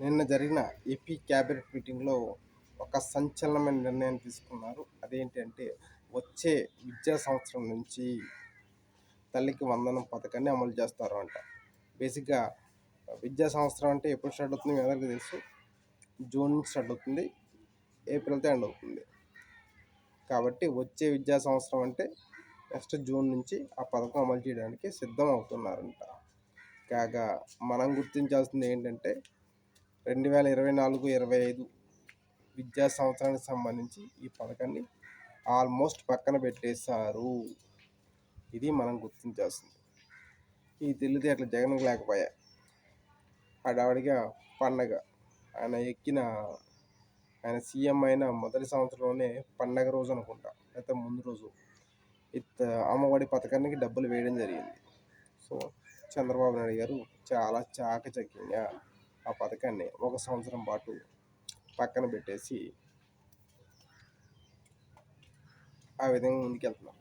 నిన్న జరిగిన AP cabinet మీటింగ్లో ఒక సంచలనమైన నిర్ణయం తీసుకున్నారు. అదేంటంటే వచ్చే విద్యా సంవత్సరం నుంచి తల్లికి వందనం పథకాన్ని అమలు చేస్తారు అంట బేసిక్గా విద్యా సంవత్సరం అంటే ఎప్పుడు స్టార్ట్ అవుతుంది మీ అందరికీ తెలుసు. జూన్ నుంచి స్టార్ట్ అవుతుంది. ఏప్రిల్తో ఎండ్ అవుతుంది. కాబట్టి వచ్చే విద్యా సంవత్సరం అంటే నెక్స్ట్ జూన్ నుంచి ఆ పథకం అమలు చేయడానికి సిద్ధం అవుతున్నారంట. కాగా మనం గుర్తించాల్సింది ఏంటంటే రెండు వేల ఇరవై నాలుగు ఇరవై ఐదు విద్యా సంవత్సరానికి సంబంధించి ఈ పథకాన్ని ఆల్మోస్ట్ పక్కన పెట్టేశారు. ఇది మనం గుర్తించాల్సింది. ఈ తెల్లదేట జగన్ లేకపోయా? ఆడావిడిగా పండగ. ఆయన ఎక్కిన ఆయన సీఎం అయిన మొదటి సంవత్సరంలోనే పండగ రోజు అనుకుంటా. లేకపోతే ముందు రోజు. ఇత్ అమ్మఒడి పథకానికి డబ్బులు వేయడం జరిగింది. సో చంద్రబాబు నాయుడు గారు చాలా చాకచక్యంగా ఆ పథకాన్ని ఒక సంవత్సరం పాటు పక్కన పెట్టేసి ఆ విధంగా ముందుకెళ్తున్నాం.